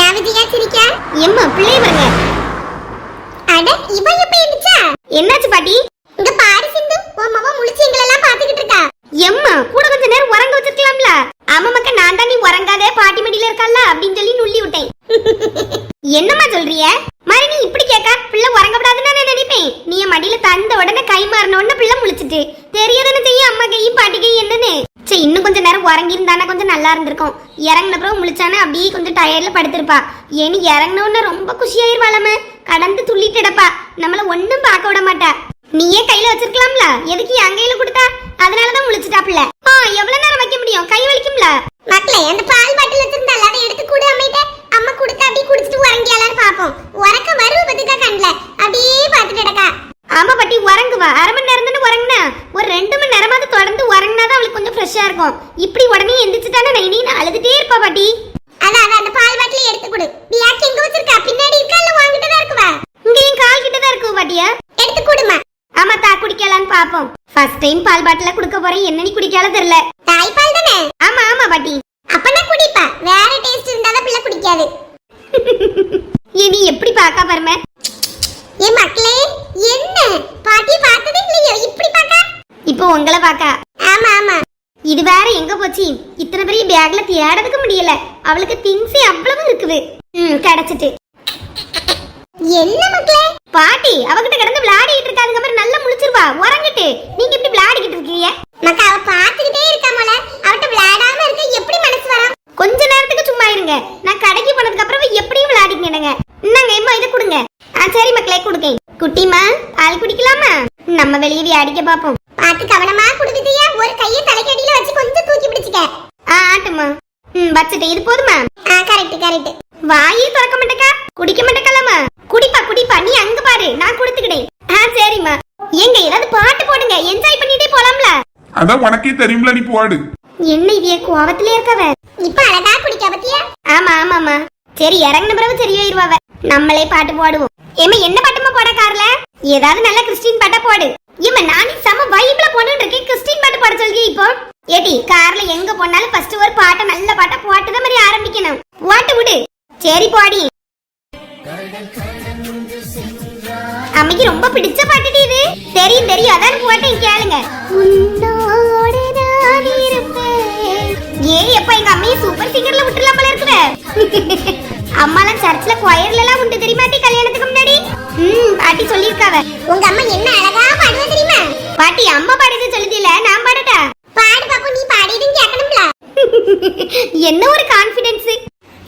யாவதியா சிரிக்கா? எம்மா பிள்ளை வருங்க அட இவ எப்ப எந்திச்சா என்னாச்சு பாட்டி? இங்க பாரு சிந்து உன் மவ முழிச்சு எங்களெல்லாம் பாத்துக்கிட்டு இருக்கா. எம்மா கூட கொஞ்ச நேரம் உறங்க வச்சிருக்கலாம்ல? ஆமா மக்கா நான் தான் நீ உறங்காதே பாட்டி மடியில இருக்கல்ல அப்படின்னு சொல்லி நுள்ளி விட்டேன். என்னம்மா சொல்றிய? மாதிரி நீ இப்படி கேட்க பிள்ளை உறங்கப்படாதுன்னு நான் நினைப்பேன்? நீ என் மடியில தந்த உடனே கை மாறின உடனே பிள்ளை முழிச்சிட்டு தெரியாதுன்னு தெரியும் அம்மா கையும் பாட்டி கையும் என்னன்னு? சரி இன்னும் கொஞ்ச நேரம் உறங்கியிருந்தானா கொஞ்சம் நல்லா இருந்திருக்கும். இறங்கின பிறகு முழிச்சானா அப்படியே கொஞ்சம் டயர்ல படுத்திருப்பா. ஏன்னு இறங்கின ரொம்ப குஷியாயிருவாளம. கடந்து துள்ளிட்டுடப்பா நம்மள ஒண்ணும் பார்க்க விட மாட்டா. நீயே கையில வச்சிருக்கலாம்ல? எதுக்கு என் கையில கொடுத்தா? அதனாலதான் முழிச்சிட்டாப்ல ஆ எவ்வளவு நேரம் வைக்க முடியும்? கை வலிக்கும்ல? மக்களே அந்த பால் பாட்டில் வச்சிருந்தால அதை எடுத்து கூட அம்மிட்ட அம்மா கொடுத்து அப்படியே குடிச்சிட்டு உறங்கியாலான்னு பாப்போம் உறக்க வருவ பத்துக்கா கண்ல அப்படியே பாத்துட்டு கிடக்கா ஆமா பாட்டி உறங்குவா அரை மணி நேரம் தானே உறங்குனா ஒரு ரெண்டு மணி நேரமாவது தொடர்ந்து உறங்குனாதான் அவளுக்கு கொஞ்சம் ஃப்ரெஷ்ஷா இருக்கும் இப்படி உடனே எந்திரிச்சுட்டானே நைனி நான் அழுதுட்டே இருப்பா பாட்டி அதான் அதான் அந்த பால் பாட்டில் எடுத்து கொடு நீ யாக்கு எங்க வச்சிருக்கா பின்னாடி இருக்கா இல்ல வாங்கிட்டு தான் இருக்குவா இங்க என் கால் கிட்ட தான் இருக்கு பாட்டியா எடுத்து கொடுமா ஆமா தா குடிக்கலான்னு பாப்போம் ஃபர்ஸ்ட் டைம் பால் பாட்டில குடுக்க போறேன் என்ன நீ குடிக்கால தெரியல. தாய்ப்பால் தானே? ஆமா ஆமா பாட்டி. அப்பனா குடிப்பா வேற டேஸ்ட் இருந்தாதான் பிள்ளை குடிக்காது. நீ எப்படி பாக்கா பாருமே? ஏ மக்களே என்ன? பாட்டி பார்த்ததே இல்லையோ? இப்படி பாக்கா இப்போ உங்களை பாக்கா ஆமா ஆமா. இது வேற எங்க போச்சு? இத்தனை பெரிய பேக்ல தேடதுக்கு முடியல. அவளுக்கு திங்ஸே அவ்வளவு இருக்குது. ம் கிடைச்சிட்டு. என்ன மக்களே? பாட்டி அவகிட்ட கிடந்து விளையாடிட்டு இருக்காதுங்க மாதிரி நல்லா முழிச்சிருவா உறங்கிட்டு. நீங்க இப்படி விளையாடிக்கிட்டு இருக்கீங்க மக்கா அவ பாத்துக்கிட்டே இருக்கா போல அவட்ட விளையாடாம இருக்க எப்படி மனசு வரும் கொஞ்ச நேரத்துக்கு சும்மா இருங்க நான் கடைக்கு போனதுக்கு அப்புறம் எப்படியும் விளையாடிக்கிடுங்க இந்தாங்க எம்மா இதை கொடுங்க ஆ சரி மக்களே கொடுங்க குட்டிமா பால் குடிக்கலாமா? நம்ம வெளியே விளையாடிக்க பாப்போம் பார்த்து கவனமா குடுக்குதியா ஒரு கையை தலைக்கடியில வச்சு கொஞ்சம் தூக்கி பிடிச்சுக்க. ஆ ஆட்டுமா ம் வச்சுட்டு இது போதுமா? ஆ கரெக்ட் கரெக்ட் வாயே திறக்க மாட்டேக்கா? குடிக்க மாட்டேக்கலாமா? குடிப்பா குடிப்பா நீ அங்க பாரு. நான் கொடுத்துக்கிட்டேன். ஆ சரிம்மா. எங்க ஏதாவது பாட்டு போடுங்க. என்ஜாய் பண்ணிட்டே போலாம்ல? அதான் உனக்கே தெரியும்ல நீ போடு. என்ன இவிய கோவத்திலே இருக்கவ? இப்ப அழகா குடிக்க பத்தியா? ஆமா ஆமாமா சரி இறங்கின பிறகு சரியாயிருவாவ நம்மளே பாட்டு போடுவோம். ஏமா என்ன பாட்டுமா போட கார்ல? ஏதாவது நல்ல கிறிஸ்டின் பாட்டா போடு. ஏமா நானே செம வைப்ல போட்டுட்டு இருக்கேன். கிறிஸ்டின் பாட்டு போட சொல்லி இப்போ? ஏடி கார்ல எங்க போனாலும் ஃபர்ஸ்ட் ஒரு பாட்டை நல்ல பாட்டா போட்டு தான் மாதிரி ஆரம்பிக்கணும். போட்டு விடு. சரி பாடி. அம்மைக்கு ரொம்ப பிடிச்ச பாட்டுடி இது. தெரியும் தெரியும். அதான் போட்டேன் கேளுங்க. உன்னோட நான் இருப்பேன். ஏய் எப்ப எங்க அம்மையை சூப்பர் சிங்கர்ல விட்டுலாம் போல இருக்குற அம்மாலாம் சர்ச்ல கொயர்ல எல்லாம் உண்டு தெரியுமாட்டி கல்யாணத்துக்கு முன்னாடி? ம் பாட்டி சொல்லியிருக்காவ. உங்க அம்மா என்ன அழகா பாடுவ தெரியுமா? பாட்டி அம்மா பாடுறது சொல்லுதில்ல நான் பாடட்டா? பாடு பாப்பு நீ பாடிடுன்னு கேட்கணும்ல. என்ன ஒரு கான்பிடன்ஸ்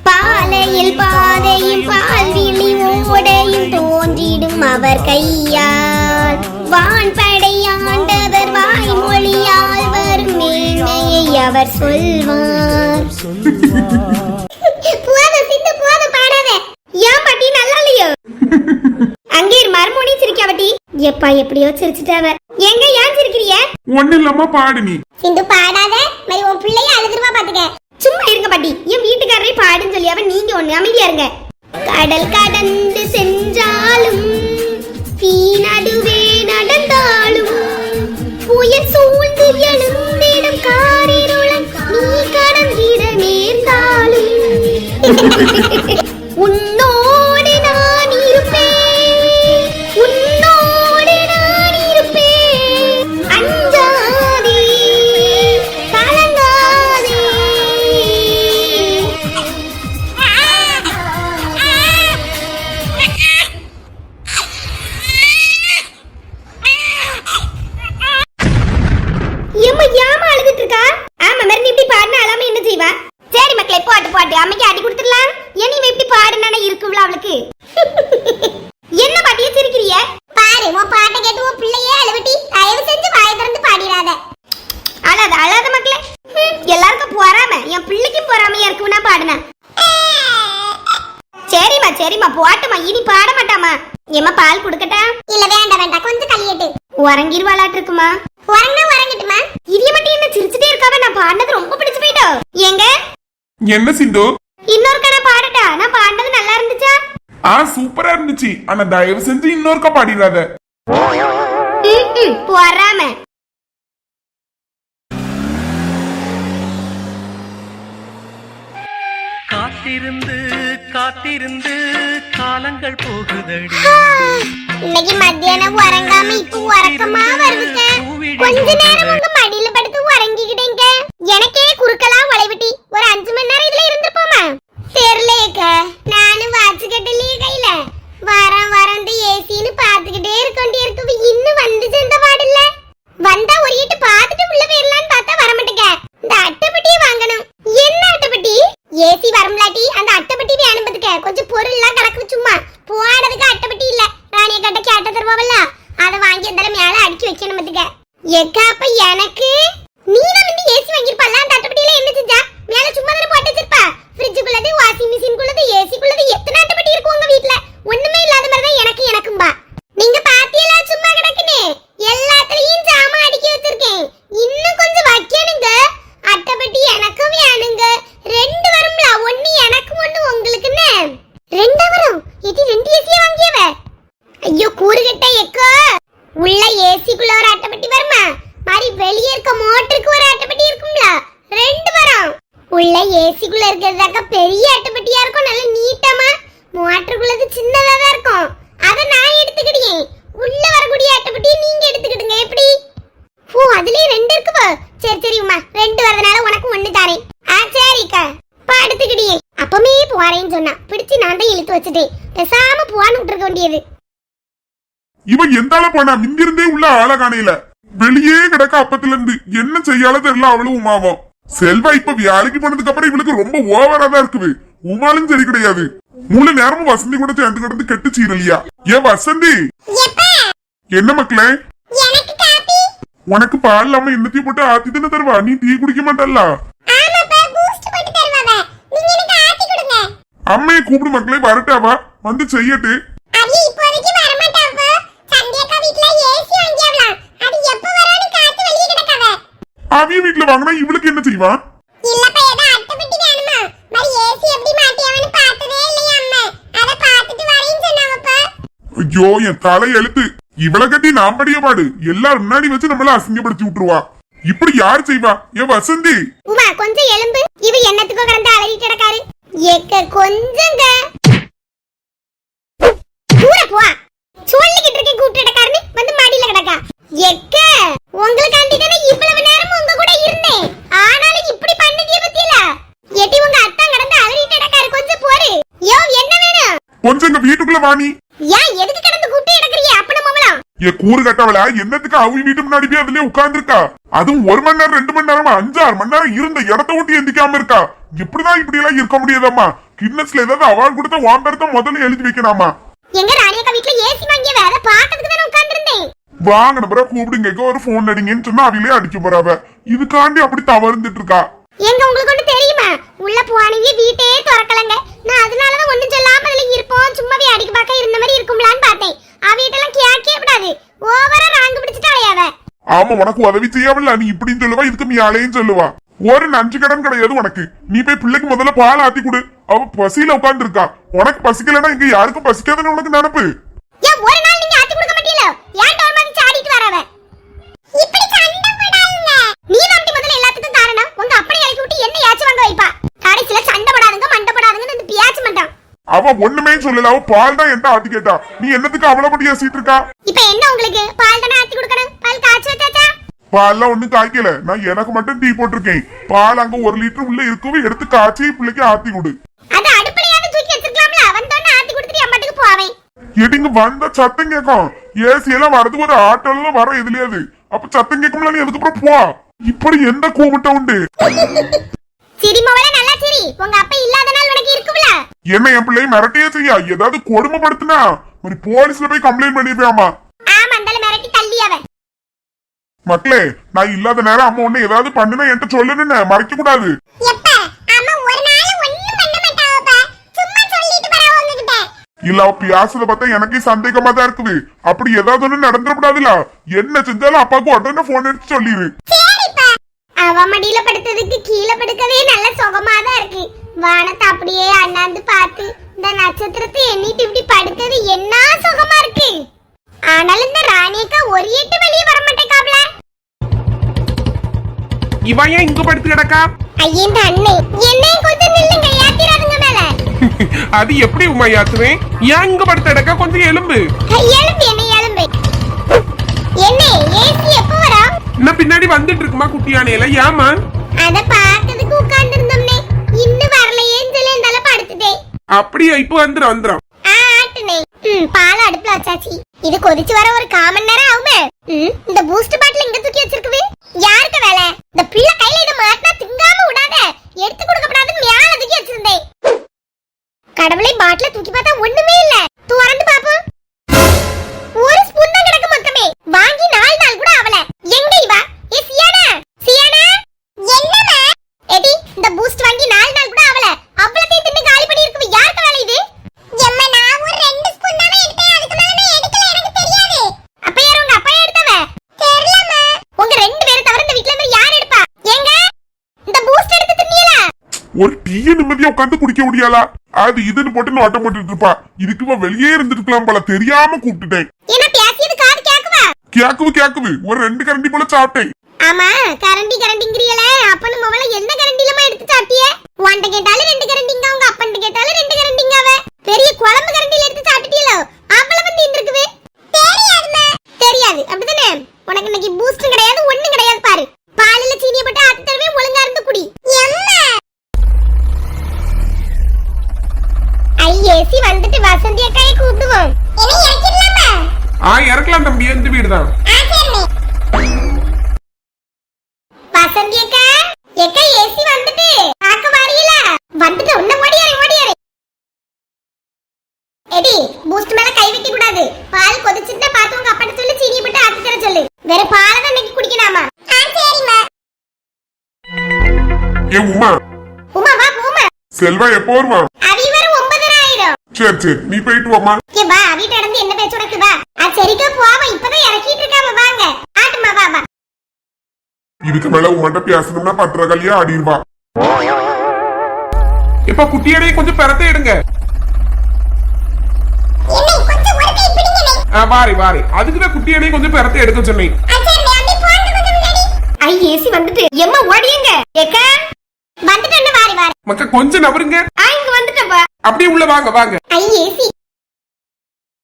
பாலையில் பாதையும் பால் விழி ஓடையும் தோன்றிடும் அவர் கையால். வான் அவர் சொல்வார். போதும் சிந்து போதும் பாடாத. ஏன் பாட்டி நல்லா இல்லையோ? அங்கே மறுமொழி சிரிக்கா பாட்டி. எப்பா எப்படியோ சிரிச்சுட்டாவ எங்க ஏன் சிரிக்கிறிய? ஒண்ணு இல்லாம பாடு நீ. சிந்து பாடாத சரிம்மா சரிம்மா போட்டுமா இனி பாட மாட்டாமா ஏம்மா பால் கொடுக்கட்டா? இல்ல வேண்டாம் வேண்டாம் கொஞ்சம் கழியட்டு உறங்கிருவாளாட்டு இருக்குமா உறங்கினா உறங்கட்டுமா இதிய மட்டும் என்ன சிரிச்சுட்டே இருக்காவ? நான் பாடினது ரொம்ப பிடிச்சு போயிட்டோ. ஏங்க? என்ன சிந்து? இன்னொருக்கா நான் பாடட்டா? நான் பாடினது நல்லா இருந்துச்சா? ஆ சூப்பரா இருந்துச்சு. ஆனா தயவு செஞ்சு இன்னொருக்கா பாடிடாத. பொறாம. காத்திருந்து காத்திருந்து காலங்கள் போகுதடி. இன்னைக்கு மத்தியானம் உறங்காம இப்ப உறக்கமா வருதுங்க. கொஞ்ச நேரம் உங்க மடியில படுத்து உறங்கிக்கிட்டேங்க. எனக்கே குறுக்கலா உழைவிட்டி ஒரு அஞ்சு மணி நேரம் இதுல இருந்திருப்போமா தெரியலையேக்க நானும் வாட்ச் கட்டலையே கையில வாரம் வாரம் ஏசின்னு பாத்துக்கிட்டே இருக்க வேண்டிய இருக்கு இன்னும் வந்துச்சு இந்த பாடல்ல வந்தா ஒரு இட்டு பாத்துட்டு உள்ள போயிடலான்னு பார்த்தா வர மாட்டேங்க இந்த அட்டைப்பட்டியை வாங்கணும் என்ன அட்டைப்பட்டி ஏசி வரம்லாட்டி அந்த அட்டைப்பட்டி வேணும் பாத்துக்க கொஞ்சம் பொருள் எல்லாம் கலக்கு சும்மா போனதுக்கு அட்டைப்பட்டி இல்ல ராணிய கட்ட கேட்ட தருவாவல்ல அதை வாங்கி அந்த மேல அடுக்கி வைக்கணும் எக்கா அப்ப எனக்கு நீ தான் வந்து ஏசி வாங்கிருப்பல்ல அந்த அட்டைப்பட்டியில என்ன செஞ்சா மேல சும்மா தானே போட்டு வச்சிருப்பா ஃப்ரிட்ஜுக்குள்ளது வாஷிங் மிஷினுக்குள்ளது ஏசிக்குள்ளது எத்தனை அட்டைப்பட்டி இருக்கும் உங்க வீட்ல ஒண்ணுமே இல்லாத மாதிரி தான் எனக்கு எனக்கும்பா நீங்க பாத்தியலா சும்மா கிடக்குன்னு எல்லாத்துலயும் ஜாமான் அடுக்கி வச்சிருக்கேன் இன்னும் கொஞ்சம் வைக்கணுங்க அட்டைப்பட்டி எனக்கும் வேணுங்க ரெண்டு வரும்ல ஒண்ணு எனக்கு ஒண்ணு உங்களுக்குன்னு ரெண்டா வரும் இது ரெண்டு ஏசியா வாங்கியவ ஐயோ கூறுகிட்ட எக்கோ உள்ள ஏசிக்குள்ள ஒரு அட்டைப்பட்டி வருமா மாதிரி வெளியே இருக்க மோட்டருக்கு ஒரு அட்டைப்பட்டி இருக்கும்ல ரெண்டு வரும் உள்ள ஏசிக்குள்ள இருக்கிறதாக்க பெரிய அட்டுப்பட்டியா இருக்கும் நல்ல நீட்டமா மோட்டருக்குள்ளது சின்னதா தான் இருக்கும். அதை நான் எடுத்துக்கிட்டேன். உள்ள வரக்கூடிய அட்டுப்பட்டியை நீங்க எடுத்துக்கிடுங்க. எப்படி? ஓ அதுலயே ரெண்டு இருக்குப்பா சரி சரி உமா. ரெண்டு வரதுனால உனக்கு ஒண்ணு தாரேன். ஆ சரிக்கா. படுத்துக்கிடியே அப்பமே போறேன்னு சொன்னா பிடிச்சு நான் தான் இழுத்து வச்சுட்டேன். பேசாம போவான்னு விட்டுருக்க வேண்டியது. இவன் எந்தால போனா? மிந்திருந்தே உள்ள ஆள காணையில வெளியே கிடக்க அப்பத்துல இருந்து என்ன செய்யால தெரியல அவளும் உமாவும். செல்வா இப்ப வேலைக்கு போனதுக்கு அப்புறம் இவளுக்கு ரொம்ப ஓவரா தான் இருக்குது. உமாலும் சரி கிடையாது. முழு நேரமும் வசந்தி கூட சேர்ந்து கிடந்து கெட்டு சீரலியா ஏன் வசந்தி! என்ன மக்களே? உனக்கு பால் இல்லாம என்னத்தையும் போட்டு ஆத்தி தானே தருவா? நீ டீ குடிக்க மாட்டல்ல? அம்மையை கூப்பிடு மக்களே வரட்டாவா வந்து செய்யட்டு அவி இப்போதைக்கு வர மாட்டாப்பா சந்தியாக்கா வீட்ல ஏசி வாங்கியாவலாம் அது எப்ப வரான்னு காத்து வெளிய கிடக்காத அவிய வீட்டுல வாங்கினா இவளுக்கு என்ன செய்வான் இல்லப்பா ஏதோ அட்டைப்பட்டி வேணுமா மாதிரி ஏசி எப்படி மாட்டியாவன்னு பார்த்ததே இல்லையா அம்மா. அத பார்த்துட்டு வரேன்னு சொன்னாவப்பா ஐயோ என் தலை எழுத்து. இவளை கட்டி நான் படிய பாடு. எல்லாரும் முன்னாடி வச்சு நம்மள அசிங்கப்படுத்தி விட்டுருவா. இப்படி யார் செய்வா? ஏன் வசந்தி. உமா கொஞ்சம் எலும்பு. இவ என்னத்துக்கோ கிடந்து அலறிட்டு கிடக்காரு. ஏக்க கொஞ்சங்க. சொல்லிக்கிட்டு இருக்கேன் கூப்பிட்டு கிடக்காருன்னு வந்து மடியில கிடக்கா. எக்க உங்களுக்காண்டி தானே இவ்வளவு நேரம் உங்க கூட இருந்தேன். ஆனாலும் இப்படி பண்ணுதிய பத்தியில? எட்டி உங்க அத்தான் கிடந்து அலறிட்டு கிடக்காரு கொஞ்சம் போரு. யோ என்ன வேணும்? கொஞ்சம் இந்த வீட்டுக்குள்ள வாணி ஏன் எதுக்கு கிடந்து கூப்பிட்டு கிடக்குறீங்க? அப்பன மோமலாம் என் கூறு கட்டவள? என்னத்துக்கு அவங்க வீட்டு முன்னாடி போய் அதுலயே உட்கார்ந்துருக்கா? அதுவும் ஒரு மணி நேரம் ரெண்டு மணி நேரமா? அஞ்சாறு மணி நேரம் இருந்த இடத்த விட்டு எந்திக்காம இருக்கா? இப்படிதான் இப்படி எல்லாம் இருக்க முடியாதாம்மா? கின்னஸ்ல ஏதாவது அவார்டு கொடுத்தா வாம்பரத்தை முதல்ல எழுதி வைக்கலாமா எங்க ராணியக்கா வீட்ல ஏசி வாங்கிய வேற பாக்கிறதுக்கு தானே உட்கார்ந்திருந்தேன். வாங்கின பிறகு கூப்பிடுங்க. ஒரு போன் அடிங்கன்னு சொன்னா அவங்களே அடிக்க போறாவ. இதுக்காண்டி அப்படி தவறுந்துட்டு இருக்கா எங்க உங்களுக்கு ஒண்ணு தெரியுமா? உள்ள போனீங்க வீட்டே திறக்கலங்க. நான் அதனாலதான் ஒண்ணும் சொல்லாம அதுல இருப்போம் சும்மாவே அடிக்க பார்க்க இருந்த மாதிரி இருக்கும்லான்னு பார்த்தேன். அவ வீட்டெல்லாம் கேட்கவே கூடாது. ஓவரா ராங்கு பிடிச்சிட்டு அலையாவ ஆமா உனக்கு உதவி செய்யாமல நீ இப்படின்னு சொல்லுவா இதுக்கு மியாலையும் சொல்லுவா. ஒரு நஞ்சு கடன் கிடையாது உனக்கு. நீ போய் பிள்ளைக்கு முதல்ல பால் ஆத்தி கொடு. அவ பசியில உட்கார்ந்து இருக்கா உனக்கு பசிக்கலன்னா இங்க யாருக்கும் பசிக்காதுன்னு உனக்கு நினப்பு? என்ன அவ ஒண்ணுமே சொல்லல. அவ பால் தான் என்கிட்ட ஆத்தி கேட்டா. நீ என்னத்துக்கு அவளை பத்தி பேசிட்டு இருக்கா இப்ப என்ன உங்களுக்கு? பால் தானே ஆத்தி கொடுக்கணும்? பால் காய்ச்சி பால்லாம் ஒண்ணும் காய்க்கல. நான் எனக்கு மட்டும் டீ போட்டிருக்கேன். பால் அங்க ஒரு லிட்டர் உள்ள இருக்கவும் எடுத்து காய்ச்சி பிள்ளைக்கு ஆத்தி கொடு. எடிங்க வந்த சத்தம் கேட்கும் ஏசி எல்லாம் வரது ஒரு ஆட்டோல வர எதுலயாது. அப்ப சத்தம் கேட்கும்ல நீ அதுக்கப்புறம் போ. இப்படி எந்த கூமிட்ட உண்டு? என்ன என் பிள்ளைய மிரட்டியே செய்யா? ஏதாவது கொடுமைப்படுத்தினா? ஒரு போலீஸ்ல போய் கம்ப்ளைண்ட் ஆமா மக்களே நான் இல்லாத நேரம் அம்மா ஒண்ணு ஏதாவது பண்ணுனா என்கிட்ட சொல்லுன்னு மறைக்க கூடாது. இல்ல அவ பேசுறத பார்த்தா எனக்கே சந்தேகமா தான் இருக்குது. அப்படி ஏதாவது ஒண்ணு நடந்துடக்கூடாதுல என்ன செஞ்சாலும் அப்பாவுக்கு உடனே போன் எடுத்து சொல்லிடு அவ மடியில படுத்ததுக்கு கீழே படுக்கவே நல்ல சுகமா தான் இருக்கு. வானத்தை அப்படியே அண்ணாந்து பார்த்து இந்த நட்சத்திரத்தை எண்ணிட்டு இப்படி படுத்தது என்ன சுகமா இருக்கு? ஆனாலும் இந்த ராணியக்கா ஒரு எட்டு வெளியே வர இவன் ஏன் இங்க படுத்து கிடக்கா? ஐயே இந்த அண்ணே என்னையும் கொஞ்சம் நில்லுங்க ஏத்திராதுங்க மேல. அது எப்படி உமா ஏத்துவேன்? ஏன் இங்க படுத்த இடக்க கொஞ்சம் எலும்பு எலும்பு என்ன எலும்பு என்ன ஏசி எப்போ பின்னாடி வந்துட்டு இருக்குமா குட்டியானையில ஏமா அத பாக்கிறதுக்கு உட்கார்ந்து இருந்தோம்னே இன்னும் வரலையேன்னு சொல்லி இருந்தால அப்படியா இப்போ வந்துடும் வந்துடும் ம் பால் அடுப்புல வச்சாச்சு. இது கொதிச்சு வர ஒரு காமன் நேரம் ஆகுமே. ம் இந்த பூஸ்ட் பாட்டில் இங்க தூக்கி வச்சிருக்குது. யாருக்கு வேலை? இந்த பிள்ளை கையில இதை மாட்டினா திங்காம விடாத. எடுத்து கொடுக்கப்படாதுன்னு மேல தூக்கி வச்சிருந்தேன். கடவுளை பாட்டில தூக்கி பார்த்தா ஒண்ணுமே இல்ல. குடிக்க முடியாளா? அது இதுன்னு போட்டு நோட்டம் போட்டுட்டு இருப்பா. இதுக்கு வெளியே இருந்திருக்கலாம் போல தெரியாம கூப்பிட்டுட்டேன். கேக்குவா? கேக்குவு ஒரு ரெண்டு கரண்டி போல சாப்பிட்டேன். ஆமா கரண்டி கரண்டிங்கிறியல. அப்பனு மவள என்ன கரண்டிலமா எடுத்து சாப்பிட்டிய? உன்கிட்ட கேட்டாலும் ரெண்டு கரண்டிங்க உங்க அப்பன்ட்ட கேட்டாலும் ரெண்டு கரண்டிங்க அவ. பெரிய குழம்பு கரண்டில எடுத்து சாப்பிட்டீங்களோ அவ்வளவு வந்து இருந்திருக்குது தெரியாதுமா தெரியாது. அப்படிதானே உனக்கு இன்னைக்கு பூஸ்ட் கிடையாது ஒண்ணு கிடையாது பாரு பாலில சீனியை போட்டு ஆத்து தடவை ஒழுங்கா இருந்து குடி எம்மா ஐயேசி வந்துட்டு வசந்தி அக்காயை கூப்பிடுவோம் என்ன இறக்கிடலாமா ஆ இறக்கலாம் தம்பி எந்த வீடு தான் வசந்தி அக்கா எக்கா ஏசி வந்துட்டு. பாக்க வரீல வந்துட்டு உன்ன ஓடியாரு ஓடியாரு எடி பூஸ்ட் மேல கை வைக்க கூடாது. பால் கொதிச்சுட்டா பாத்து உங்க அப்பா சொல்லி சீனி போட்டு ஆத்தி தர சொல்லு. வேற பாலை தான் இன்னைக்கு குடிக்கலாமா? ஆ சரிம்மா. ஏ உமா. உமா வா போமா செல்வா எப்போ வருவா? அவி வர ஒன்பதரை ஆயிடும் சரி சரி நீ போயிட்டு வாமா ஏ வா வீட்டு இடந்து என்ன பேச்சு உனக்கு வா ஆ சரிக்கா போவா. இப்பதான் இறக்கிட்டு இருக்காம வாங்க. ஆட்டுமா வா வா. இதுக்கு மேல உமாட்ட பேசணும்னா பத்திர கல்யா ஆடிடுவா இப்ப குட்டியானையை கொஞ்சம் பெறத்தை எடுங்க வாரி வாரி. அதுக்குதான் குட்டியானையை கொஞ்சம் பெறத்தை எடுக்க சொன்னேன். ஐ ஏசி வந்துட்டு. எம்மா ஓடியங்க. ஏக்கா வந்துட்டு வாரி வாரி. மக்கா கொஞ்சம் நவருங்க. ஆ இங்க வந்துட்டப்பா அப்படியே உள்ள வாங்க வாங்க. ஐ ஏசி.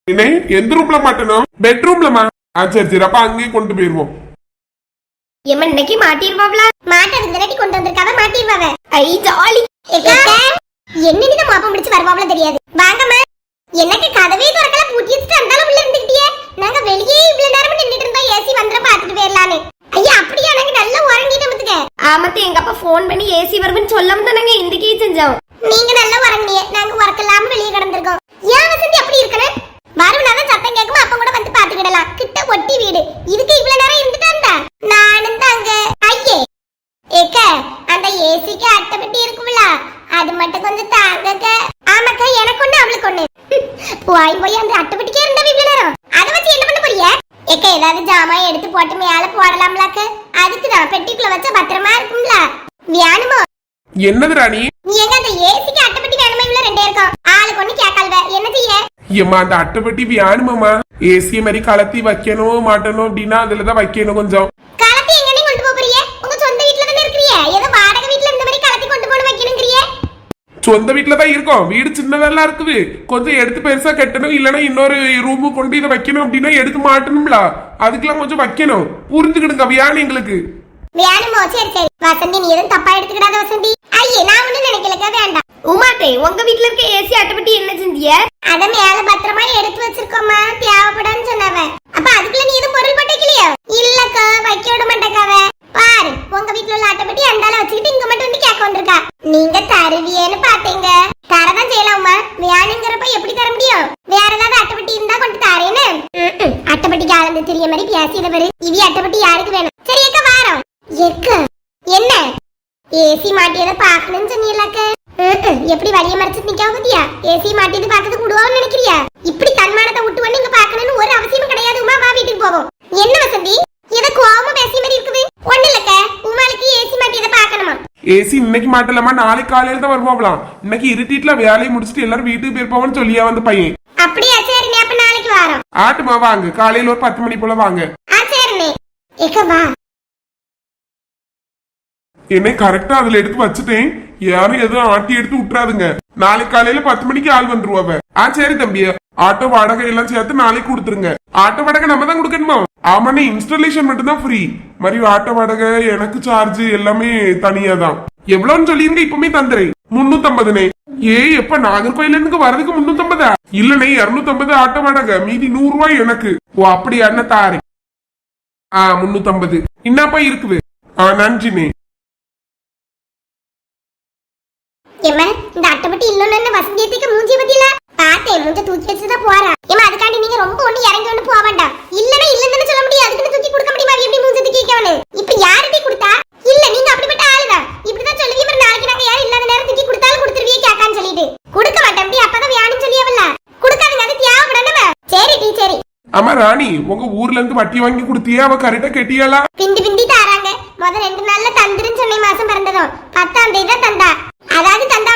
என்ன? எந்த ரூம்ல மாட்டணும் பெட்ரூம்லமா ஆ சரி சரி. அப்ப அங்கேயே கொண்டு போயிருவோம். எம்மா இன்னைக்கு மாட்டிருவாப்ல மாட்டை விந்தனடி கொண்டு வந்திருக்காவ மாட்டிடுவாவ ஐ ஜாலி. என்ன இந்த மாப்பம் பிடிச்சு வருவாவல தெரியாது. வாங்கம்மா. எனக்கு கதவே திறக்கல பூட்டி வச்சுட்டு அந்தாலும் உள்ள இருந்துக்கிட்டியே நாங்க வெளியே இவ்வளவு நேரம் நின்னுட்டு இருந்தோம் ஏசி வந்துட பாத்துட்டு போயிடலான்னு ஐயா அப்படியா? நாங்க நல்லா உறங்கிட்டு வந்துக்க ஆமத்து எங்க அப்பா ஃபோன் பண்ணி ஏசி வருதுன்னு சொல்லாம தான் நாங்க இந்திக்கே செஞ்சோம். நீங்க நல்லா உறங்கினிய நாங்க உறக்கலாம வெளியே கிடந்திருக்கோம் ஏன் வசந்தி அப்படி இருக்கணும் வருவனாதான் சத்தம் கேட்கும் அப்ப கூட வந்து பாத்துக்கிடலாம் கிட்ட ஒட்டி வீடு இதுக்கு இவ்வளவு நேரம் இருந்துட்டா இருந்தா நானும் தாங்க ஐயே ஏக்க அந்த ஏசிக்கு அட்டைப்பட்டி இருக்குல்ல மட்டும் கொஞ்சம் தாங்கக்க. ஆமாக்கா எனக்கு ஒண்ணு அவளுக்கு ஒண்ணு. போய் போய் அந்த அட்டைப்பட்டிக்கே இருந்தா இவ்வளவு நேரம் அதை வச்சு என்ன பண்ண போறிய? ஏக்க ஏதாவது ஜாமான் எடுத்து போட்டு மேல போடலாம்லாக்க. அதுக்கு தான் பெட்டிக்குள்ள வச்சா பத்திரமா இருக்கும்ல. வேணுமோ? என்னது ராணி? நீ எங்க அந்த ஏசிக்கு அட்டைப்பட்டி வேணுமா? இவ்வளவு ரெண்டே இருக்கும். ஆளுக்கு ஒண்ணு கேட்கால்வ என்ன செய்ய? ஏம்மா அந்த அட்டைப்பட்டி வேணுமாம்மா? ஏசி மாதிரி கலத்தி வைக்கணும் மாட்டணும் அப்படின்னா அதுலதான் வைக்கணும் கொஞ்சம் கலத்தி எங்கன்னு கொண்டு போப் போறிய உங்க சொந்த வீட்ல தானே இருக்கிறிய ஏதோ வாடகை வீட்ல இந்த மாதிரி கலத்தி கொண்டு போன வைக்கணுங்கிறிய சொந்த வீட்டுல தான் இருக்கோம். வீடு சின்னதெல்லாம் இருக்குது. கொஞ்சம் எடுத்து பெருசா கட்டணும். இல்லைன்னா இன்னொரு ரூமு கொண்டு இதை வைக்கணும் அப்படின்னா எடுத்து மாட்டணும்ல. அதுக்கெல்லாம் கொஞ்சம் வைக்கணும். புரிஞ்சுக்கிடுங்க வியானி எங்களுக்கு. வேணுமோ சரி சரி வசந்தி நீ எதுவும் தப்பா எடுத்துக்கிடாத வசந்தி. ஐயே நான் ஒண்ணும் நினைக்கலக்க வேண்டாம். உமாத்தே உங்க வீட்ல இருக்க ஏசி அட்டைப்பட்டி என்ன செஞ்சிய? அத மேல பத்திரமா எடுத்து வச்சிருக்கோமா தேவைப்படான்னு சொன்னவ அப்ப அதுக்குள்ள நீ எதுவும் பொருள் போட்டு வைக்கலையோ இல்லக்கா வைக்க விட மாட்டேக்காவ. வீட்டுல உங்க வீட்ல உள்ள அட்டைப்பட்டி அந்தால வச்சுக்கிட்டு இங்க மட்டும் வந்து கேட்க வந்திருக்கா. நீங்க தருவியேன்னு பாத்தீங்க தரதான் செய்யலாமா வேணுங்கிறப்ப எப்படி தர முடியும்? வேற ஏதாவது அட்டைப்பட்டி இருந்தா கொண்டு தாரேன்னு. அட்டைப்பட்டிக்கு ஆளுந்து தெரிய மாதிரி பேசியத பாரு. இவி அட்டைப்பட்டி யாருக்கு வேணும்? சரி அக்கா வாரம். எக்க. என்ன? ஏசி மாட்டியத பாக்கணும்னு சொன்னீங்களாக்க எப்படி வழிய மறைச்சு நிக்க பத்தியா? ஏசி மாட்டியது பாக்கிறதுக்கு விடுவான்னு நினைக்கிறியா? இப்படி தன்மானத்தை விட்டு வந்து இங்க பாக்கணும்னு ஒரு அவசியமும் கிடையாதுமா வா வீட்டுக்கு போவோம். என்ன வசந்தி ஏதோ கோவமா பேசிய மாதிரி இருக்குது ஒண்ணு இல்லக்க உமாளுக்கு ஏசி மாட்டியத பாக்கணுமா ஏசி இன்னைக்கு மாட்டலாமா? நாளைக்கு காலையில தான் வருவாங்களாம். இன்னைக்கு இருட்டிட்டுல வேலையை முடிச்சுட்டு எல்லாரும் வீட்டுக்கு போயிருப்பாங்கன்னு சொல்லியா வந்த பையன். அப்படியா? சரிண்ணே அப்ப நாளைக்கு வாரோம் ஆட்டுமா வாங்க. காலையில ஒரு பத்து மணி போல வாங்க. என்னை கரெக்டா அதுல எடுத்து வச்சுட்டேன். யாரும் எதுவும் ஆட்டி எடுத்து விட்டுறாதுங்க. நாளைக்கு காலையில பத்து மணிக்கு ஆள் வந்துருவாவ ஆ சரி தம்பி. ஆட்டோ வாடகை எல்லாம் சேர்த்து நாளைக்கு கொடுத்துருங்க. ஆட்டோ வாடகை நம்ம தான் கொடுக்கணுமா? ஆமாண்ணே இன்ஸ்டாலேஷன் மட்டும் தான் ஃப்ரீ மாதிரி ஆட்டோ வாடகை எனக்கு சார்ஜ் எல்லாமே தனியா தான் எவ்வளோன்னு சொல்லிருங்க இப்பவுமே தந்துறேன். முன்னூத்தம்பதுனே. ஏய் எப்ப நாகர்கோயில இருந்து வரதுக்கு முன்னூத்தம்பதா? இல்லனே இருநூத்தம்பது ஆட்டோ வாடகை. மீதி நூறு ரூபாய் எனக்கு. ஓ அப்படி என்ன தாரேன். ஆ முன்னூத்தம்பது. என்னப்பா இருக்குது? ஆ நன்றினே ஏம்மா இந்த அட்டைப்பட்டி இன்னொன்னு வசந்தியத்துக்கு மூஞ்சி பத்தியில? பார்த்தேன் மூஞ்ச தூக்கி வச்சுதான் போறா. ஏமா அதுக்காண்டி நீங்க ரொம்ப ஒண்ணு இறங்கி ஒண்ணு போக வேண்டாம். இல்லனா இல்லன்னு சொல்ல முடியாது. அதுக்குன்னு தூக்கி கொடுக்க முடியுமா? எப்படி மூஞ்ச தூக்கி வைக்கவனு இப்ப யார்கிட்ட கொடுத்தா? இல்ல நீங்க அப்படிப்பட்ட ஆளுதான். இப்படிதான் சொல்லுவீங்க அப்புறம் நாளைக்கு நாங்க யாரும் இல்லாத நேரம் தூக்கி கொடுத்தாலும் கொடுத்துருவீங்க கேட்கான்னு சொல்லிட்டு. கொடுக்க மாட்டேன் அப்படி அப்பதான் வியானு சொல்லியவல்ல. கொடுக்காதுங்க அது தேவைப்படணும் சரி டீ சரி. ஆமா ராணி உங்க ஊர்ல இருந்து வட்டி வாங்கி கொடுத்தியே அவ கரெக்டா கெட்டியாளா? பிந்தி பிந்தி தாராங்க. முத ரெண்டு நாள்ல தந்துருன்னு சொன்ன மாசம் பிறந்ததும். பத்தாம் தேதி தான் தந்தா. அதாவது தந்தாவளையும்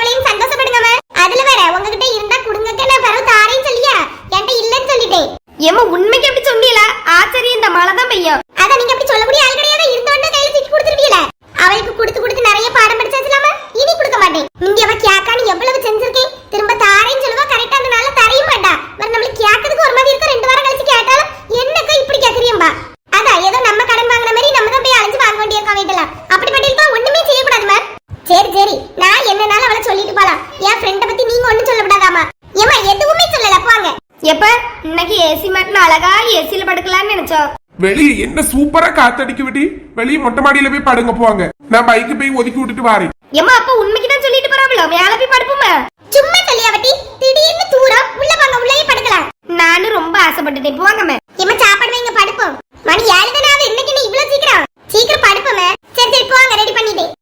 எப்ப இன்னைக்கு ஏசி மட்டும் அழகா ஏசில படுக்கலாம்னு நினைச்சோம் வெளியே என்ன சூப்பரா காத்தடிக்கு விட்டி வெளியே மொட்டை மாடியில போய் படுங்க போவாங்க நான் பைக் போய் ஒதுக்கி விட்டுட்டு வாரேன் ஏமா அப்ப உண்மைக்கு சொல்லிட்டு போறாங்களோ மேல போய் படுப்போமா சும்மா சொல்லியாவட்டி திடீர்னு தூரம் உள்ள வாங்க உள்ளே படுக்கலாம் நானும் ரொம்ப ஆசைப்பட்டுட்டேன் போவாங்கம்மா ஏமா சாப்பாடு வைங்க படுப்போம் மணி ஏழு தானே இன்னைக்கு நீ இவ்வளவு சீக்கிரம் சீக்கிரம் படுப்போமே சரி சரி போவாங்க ரெடி பண்ணிட்டேன்